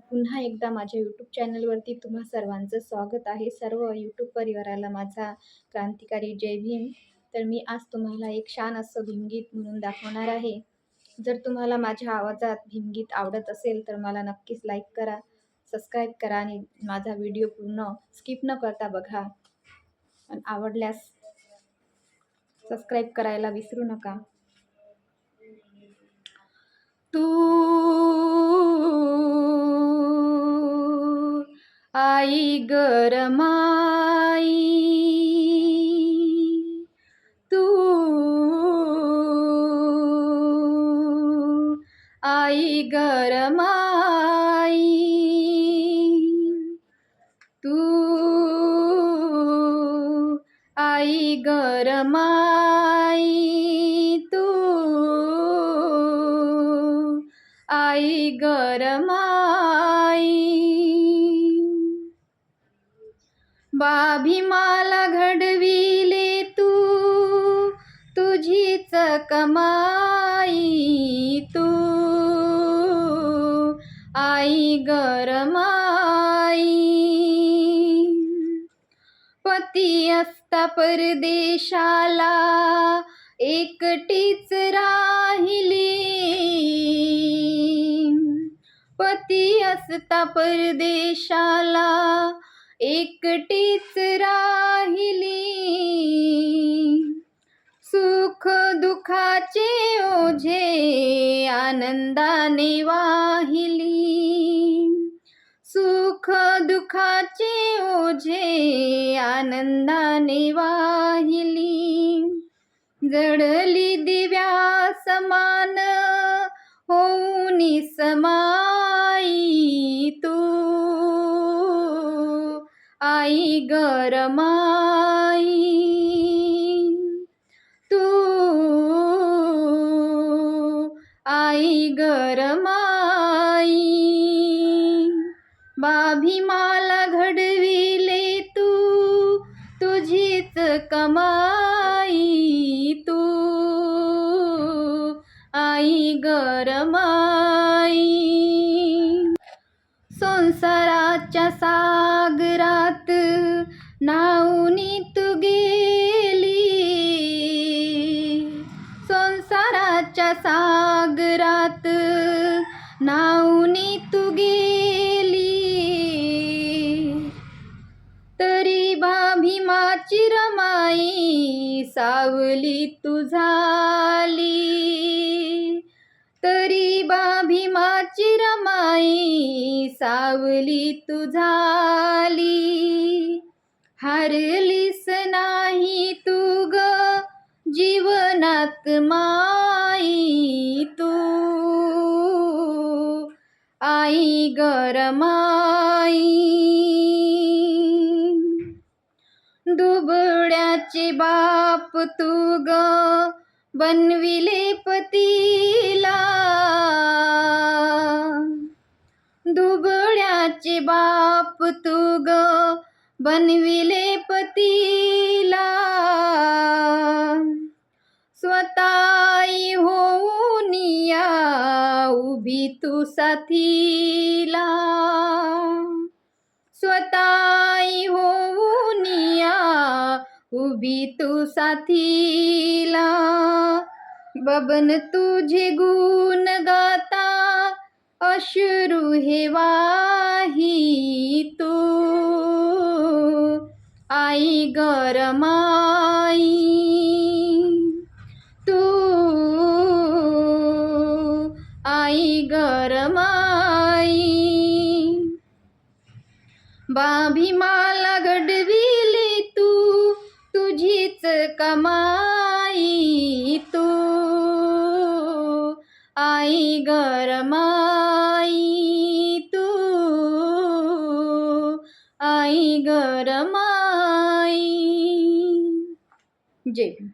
पुन्हा एकदा माझ्या यूट्यूब चॅनलवरती तुम्हा सर्वांचं स्वागत आहे. सर्व यूट्यूब परिवाराला माझा क्रांतिकारी जय भीम. तर मी आज तुम्हाला एक छान असं भीमगीत म्हणून दाखवणार आहे. जर तुम्हाला माझ्या आवाजात भीमगीत आवडत असेल तर मला नक्कीच लाईक करा सबस्क्राईब करा आणि माझा व्हिडिओ पूर्ण स्किप न करता बघा. आणि आवडल्यास सबस्क्राईब करायला विसरू नका. तू आई गरमाई तू आई गरमाई तू आई गरमाई तू आई गरमाई बाभीमाला घडविले तू तुझीच कमाई तू. आई गरमाई पती असता परदेशाला एकटीच राहिली. पती असता परदेशाला एकटीच राहिली. सुख दुखाचे ओझे आनंदाने वाहिली. सुख दुखाचे ओझे आनंदाने वाहिली. जडली दिव्या समान होऊनी समाई तू. आई गरमाई तू आई गरमाई बाभीमाला घडविले तू तुझीच कमाई तू. आई गरमाई संसाराच्या सा सागरात नावनी तू गेली. संसाराच्या सागरात नावनी तू गेली. तरी भीमाची रमाई सावली तुझा सावली तू झाली. हारलीस नाही तू ग जीवनात माई तू. आई गरमाई दुबळ्याचे बाप तू ग बनविले पतीला. दुबळ्याचे बाप तू ग बनविले पतीला. स्वताई होऊन या उभी तू साथीला. स्वताई होऊन या उभी तू साथीला. बबन तुझे गुण गाता अश्रू हे वाही तू. आई गरमाई. तू. आई गरमाई. बाभीमाला घडविली तू. तुझीच कमा आई गरमाई जय